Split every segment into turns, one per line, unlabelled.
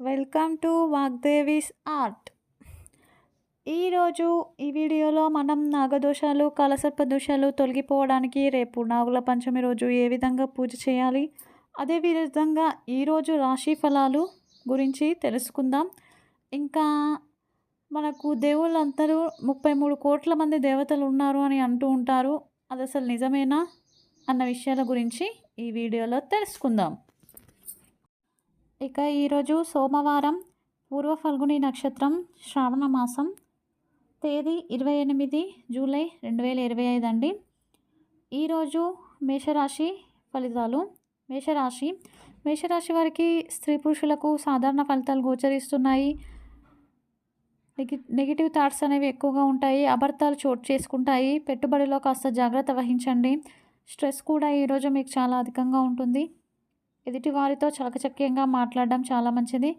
Welcome to వాగ్దేవిస్ art. ఈరోజు ఈ వీడియోలో మనం నాగదోషాలు కలసర్ప దోషాలు తొలగిపోవడానికి రేపు నాగుల పంచమి రోజు ఏ విధంగా పూజ చేయాలి అదే విధంగా ఈరోజు రాశి ఫలాలు గురించి తెలుసుకుందాం. ఇంకా మనకు దేవుళ్ళందరూ ముప్పై మూడు కోట్ల మంది దేవతలు ఉన్నారు అని అంటూ ఉంటారు. అది అసలు నిజమేనా అన్న విషయాల గురించి ఈ వీడియోలో తెలుసుకుందాం. ఇక ఈరోజు సోమవారం పూర్వ ఫల్గుని నక్షత్రం శ్రావణ మాసం తేదీ ఇరవై ఎనిమిది జూలై రెండు వేల ఇరవై ఐదు అండి. ఈరోజు మేషరాశి ఫలితాలు మేషరాశి మేషరాశి వారికి స్త్రీ పురుషులకు సాధారణ ఫలితాలు గోచరిస్తున్నాయి. నెగి నెగిటివ్ థాట్స్ అనేవి ఎక్కువగా ఉంటాయి అబద్ధాలు చోటు చేసుకుంటాయి. పెట్టుబడిలో కాస్త జాగ్రత్త వహించండి. స్ట్రెస్ కూడా ఈరోజు మీకు చాలా అధికంగా ఉంటుంది. ఎదుటి వారితో చాకచక్యంగా మాట్లాడడం చాలా మంచిది.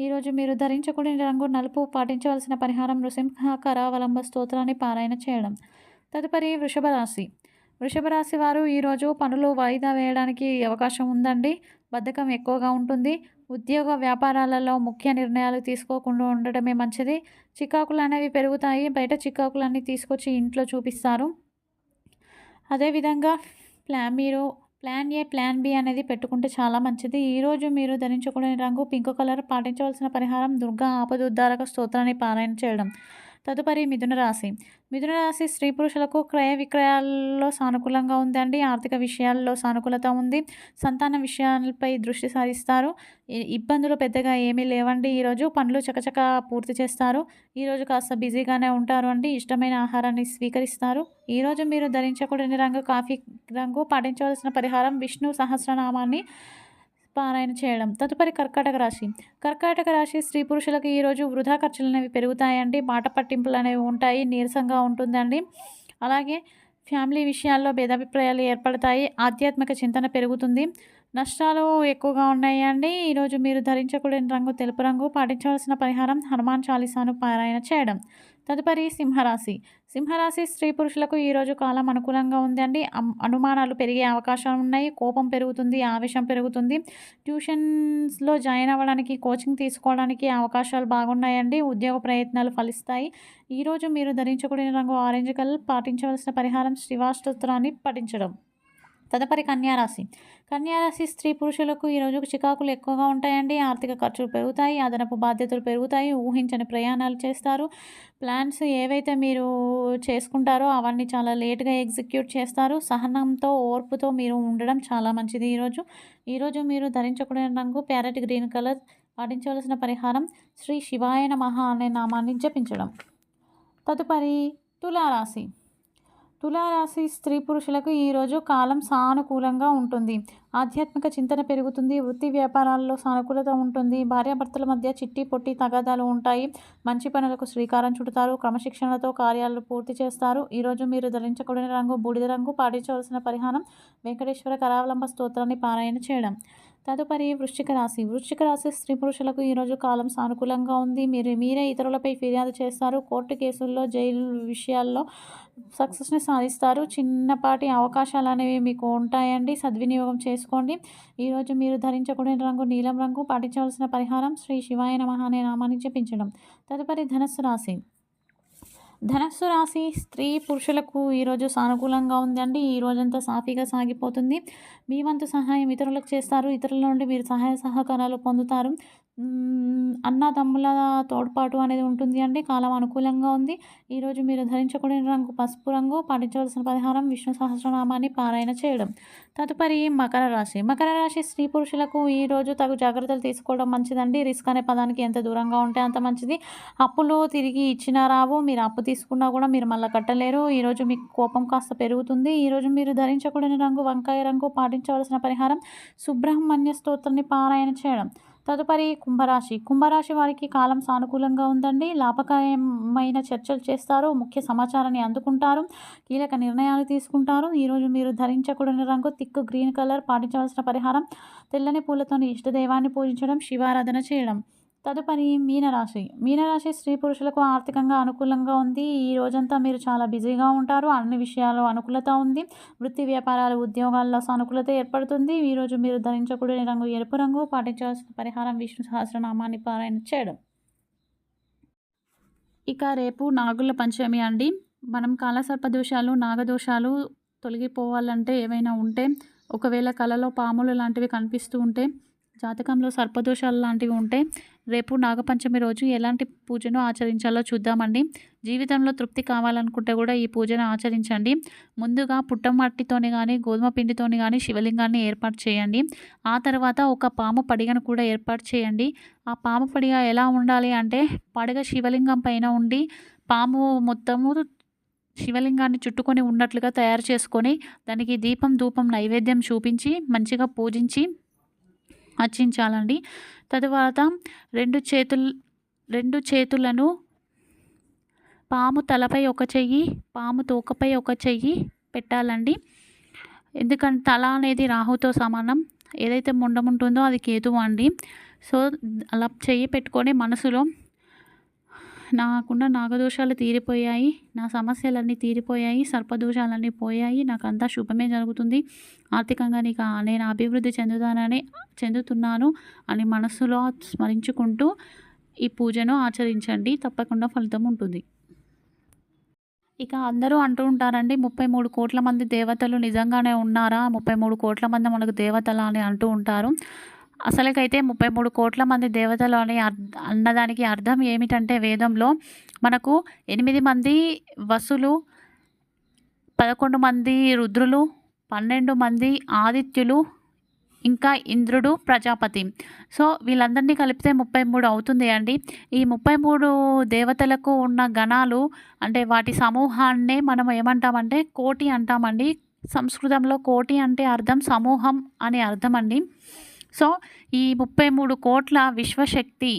ఈరోజు మీరు ధరించకూడని రంగు నలుపు పాటించవలసిన పరిహారం నృసింహకరావలంబ స్తోత్రాన్ని పారాయణ చేయడం. తదుపరి వృషభ రాశి వృషభ రాశి వారు ఈరోజు పనులు వాయిదా వేయడానికి అవకాశం ఉందండి. బద్ధకం ఎక్కువగా ఉంటుంది. ఉద్యోగ వ్యాపారాలలో ముఖ్య నిర్ణయాలు తీసుకోకుండా ఉండడమే మంచిది. చికాకులు అనేవి పెరుగుతాయి. బయట చికాకులన్నీ తీసుకొచ్చి ఇంట్లో చూపిస్తారు. అదేవిధంగా ప్లా మీరు ప్లాన్ ఏ ప్లాన్ బి అనేది పెట్టుకుంటే చాలా మంచిది. ఈరోజు మీరు ధరించకూడని రంగు పింక్ కలర్ పాటించవలసిన పరిహారం దుర్గా ఆపదుద్ధారక స్తోత్రాన్ని పారాయణ చేయడం. తదుపరి మిథున రాశి. మిథున రాశి స్త్రీ పురుషులకు క్రయ విక్రయాల్లో సానుకూలంగా ఉందండి. ఆర్థిక విషయాల్లో సానుకూలత ఉంది. సంతాన విషయాలపై దృష్టి సారిస్తారు. ఇబ్బందులు పెద్దగా ఏమీ లేవండి. ఈరోజు పనులు చకచక పూర్తి చేస్తారు. ఈరోజు కాస్త బిజీగానే ఉంటారు అండి. ఇష్టమైన ఆహారాన్ని స్వీకరిస్తారు. ఈరోజు మీరు ధరించకూడని రంగు కాఫీ రంగు పాటించవలసిన పరిహారం విష్ణు సహస్రనామాన్ని పారాయణ చేయడం. తదుపరి కర్కాటక రాశి. కర్కాటక రాశి స్త్రీ పురుషులకు ఈరోజు వృధా ఖర్చులు అనేవి పెరుగుతాయండి. మాట పట్టింపులు అనేవి ఉంటాయి. నీరసంగా ఉంటుందండి. అలాగే ఫ్యామిలీ విషయాల్లో భేదాభిప్రాయాలు ఏర్పడతాయి. ఆధ్యాత్మిక చింతన పెరుగుతుంది. నష్టాలు ఎక్కువగా ఉన్నాయండి. ఈరోజు మీరు ధరించకూడని రంగు తెలుపు రంగు పాటించవలసిన పరిహారం హనుమాన్ చాలీసాను పారాయణ చేయడం. తదుపరి సింహరాశి. సింహరాశి స్త్రీ పురుషులకు ఈరోజు కాలం అనుకూలంగా ఉందండి. అనుమానాలు పెరిగే అవకాశాలు ఉన్నాయి. కోపం పెరుగుతుంది ఆవేశం పెరుగుతుంది. ట్యూషన్స్లో జాయిన్ అవ్వడానికి కోచింగ్ తీసుకోవడానికి అవకాశాలు బాగున్నాయండి. ఉద్యోగ ప్రయత్నాలు ఫలిస్తాయి. ఈరోజు మీరు ధరించకూడని రంగు ఆరెంజ్ కలర్ పాటించవలసిన పరిహారం శ్రీవాస్తోత్రాన్ని పఠించడం. తదుపరి కన్యారాశి. కన్యారాశి స్త్రీ పురుషులకు ఈరోజు చికాకులు ఎక్కువగా ఉంటాయండి. ఆర్థిక ఖర్చులు పెరుగుతాయి అదనపు బాధ్యతలు పెరుగుతాయి ఊహించని ప్రయాణాలు చేస్తారు. ప్లాన్స్ ఏవైతే మీరు చేసుకుంటారో అవన్నీ చాలా లేట్గా ఎగ్జిక్యూట్ చేస్తారు. సహనంతో ఓర్పుతో మీరు ఉండడం చాలా మంచిది ఈరోజు ఈరోజు మీరు ధరించకూడని రంగు ప్యారెట్ గ్రీన్ కలర్ పాటించవలసిన పరిహారం శ్రీ శివాయ నమః అనే నామాన్ని జపించడం. తదుపరి తులారాశి. తులారాశి స్త్రీ పురుషులకు ఈరోజు కాలం సానుకూలంగా ఉంటుంది. ఆధ్యాత్మిక చింతన పెరుగుతుంది వృత్తి వ్యాపారాల్లో సానుకూలత ఉంటుంది భార్యాభర్తల మధ్య చిట్టి పొట్టి తగాదాలు ఉంటాయి. మంచి పనులకు శ్రీకారం చుడతారు క్రమశిక్షణతో కార్యాలు పూర్తి చేస్తారు. ఈరోజు మీరు ధరించకూడని రంగు బూడిద రంగు పాటించవలసిన పరిహారం వెంకటేశ్వర కరావలంబ స్తోత్రాన్ని పారాయణ చేయడం. తదుపరి వృశ్చిక రాశి. వృశ్చిక రాశి స్త్రీ పురుషులకు ఈరోజు కాలం సానుకూలంగా ఉంది. మీరు మీరే ఇతరులపై ఫిర్యాదు చేస్తారు. కోర్టు కేసుల్లో జైలు విషయాల్లో సక్సెస్ని సాధిస్తారు. చిన్నపాటి అవకాశాలు అనేవి మీకు ఉంటాయండి. సద్వినియోగం చేసుకోండి. ఈరోజు మీరు ధరించకూడని రంగు నీలం రంగు పాటించవలసిన పరిహారం శ్రీ శివాయ నమ అనే నామాన్ని జపించడం. తదుపరి ధనస్సు రాశి. ధనస్సు రాశి స్త్రీ పురుషులకు ఈరోజు సానుకూలంగా ఉందండి. ఈ రోజంతా సాఫీగా సాగిపోతుంది. మీ వంతు సహాయం ఇతరులకు చేస్తారు. ఇతరుల నుండి మీరు సహాయ సహకారాలు పొందుతారు. అన్నదమ్ముల తోడ్పాటు అనేది ఉంటుంది అండి. కాలం అనుకూలంగా ఉంది. ఈరోజు మీరు ధరించకూడని రంగు పసుపు రంగు పాటించవలసిన పరిహారం విష్ణు సహస్రనామాన్ని పారాయణ చేయడం. తదుపరి మకర రాశి. మకర రాశి స్త్రీ పురుషులకు ఈరోజు తగు జాగ్రత్తలు తీసుకోవడం మంచిదండి. రిస్క్ అనే పదానికి ఎంత దూరంగా ఉంటే అంత మంచిది. అప్పులు తిరిగి ఇచ్చినా రావు. మీరు అప్పు తీసుకున్నా కూడా మీరు మళ్ళీ కట్టలేరు. ఈరోజు మీకు కోపం కాస్త పెరుగుతుంది. ఈరోజు మీరు ధరించకూడని రంగు వంకాయ రంగు పాటించవలసిన పరిహారం సుబ్రహ్మణ్య స్తోత్రాన్ని పారాయణ చేయడం. తదుపరి కుంభరాశి. కుంభరాశి వారికి కాలం సానుకూలంగా ఉందండి. లాభకరమైన చర్చలు చేస్తారు. ముఖ్య సమాచారాన్ని అందుకుంటారు. కీలక నిర్ణయాలు తీసుకుంటారు. ఈరోజు మీరు ధరించకూడని రంగు తిక్కు గ్రీన్ కలర్ పాటించవలసిన పరిహారం తెల్లని పూలతోని ఇష్టదైవాన్ని పూజించడం శివారాధన చేయడం. తదుపరి మీనరాశి. మీనరాశి స్త్రీ పురుషులకు ఆర్థికంగా అనుకూలంగా ఉంది. ఈ రోజంతా మీరు చాలా బిజీగా ఉంటారు. అన్ని విషయాలు అనుకూలత ఉంది. వృత్తి వ్యాపారాలు ఉద్యోగాల్లో సానుకూలత ఏర్పడుతుంది. ఈరోజు మీరు ధరించకూడని రంగు ఎరుపు రంగు పాటించాల్సిన పరిహారం విష్ణు సహస్రనామాన్ని పారాయణ చేయడం. ఇక రేపు నాగుల పంచమి అండి. మనం కాలసర్ప దోషాలు నాగదోషాలు తొలగిపోవాలంటే ఏవైనా ఉంటే ఒకవేళ కలలో పాములు లాంటివి కనిపిస్తూ ఉంటే జాతకంలో సర్పదోషాలు లాంటివి ఉంటే రేపు నాగపంచమి రోజు ఎలాంటి పూజను ఆచరించాలో చూద్దామండి. జీవితంలో తృప్తి కావాలనుకుంటే కూడా ఈ పూజను ఆచరించండి. ముందుగా పుట్టమట్టితోని కానీ గోధుమ పిండితోని కానీ శివలింగాన్ని ఏర్పాటు చేయండి. ఆ తర్వాత ఒక పాము పడిగను కూడా ఏర్పాటు చేయండి. ఆ పాము పడిగ ఎలా ఉండాలి అంటే పడగ శివలింగం పైన ఉండి పాము మొత్తము శివలింగాన్ని చుట్టుకొని ఉన్నట్లుగా తయారు చేసుకొని దానికి దీపం ధూపం నైవేద్యం చూపించి మంచిగా పూజించి అర్చించాలండి తరువాత రెండు చేతులు రెండు చేతులను పాము తలపై ఒక చెయ్యి పాము తోకపై ఒక చెయ్యి పెట్టాలండి. ఎందుకంటే తల అనేది రాహుతో సమానం. ఏదైతే ముండం ఉంటుందో అది కేతువు అండి. సో అలా చెయ్యి పెట్టుకొని మనసులో నాకున్న నాగదోషాలు తీరిపోయాయి నా సమస్యలన్నీ తీరిపోయాయి సర్పదోషాలన్నీ పోయాయి నాకు అంతా శుభమే జరుగుతుంది. ఆర్థికంగా నీకు నేను అభివృద్ధి చెందుతానని చెందుతున్నాను అని మనస్సులో స్మరించుకుంటూ ఈ పూజను ఆచరించండి. తప్పకుండా ఫలితం ఉంటుంది. ఇక అందరూ అంటూ ఉంటారండి ముప్పై మూడు కోట్ల మంది దేవతలు నిజంగానే ఉన్నారా? ముప్పై మూడు కోట్ల మంది మనకు దేవతలు అని అంటూ ఉంటారు. అసలుకైతే ముప్పై మూడు కోట్ల మంది దేవతలు అని అన్నదానికి అర్థం ఏమిటంటే వేదంలో మనకు ఎనిమిది మంది వసులు పదకొండు మంది రుద్రులు పన్నెండు మంది ఆదిత్యులు ఇంకా ఇంద్రుడు ప్రజాపతి. సో వీళ్ళందరినీ కలిపితే ముప్పై మూడు అవుతుంది అండి. ఈ ముప్పై మూడు దేవతలకు ఉన్న గణాలు అంటే వాటి సమూహాన్నే మనం ఏమంటామంటే కోటి అంటామండి. సంస్కృతంలో కోటి అంటే అర్థం సమూహం అని అర్థం అండి. సో ఈ ముప్పై మూడు కోట్ల విశ్వశక్తి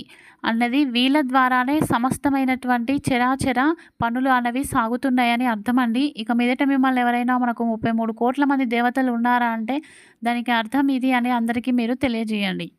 అన్నది వీళ్ళ ద్వారానే సమస్తమైనటువంటి చరాచర పనులు అనేవి సాగుతున్నాయని అర్థమండి. ఇక మీదట మిమ్మల్ని ఎవరైనా మనకు ముప్పై మూడు కోట్ల మంది దేవతలు ఉన్నారా అంటే దానికి అర్థం ఇది అని అందరికీ మీరు తెలియజేయండి.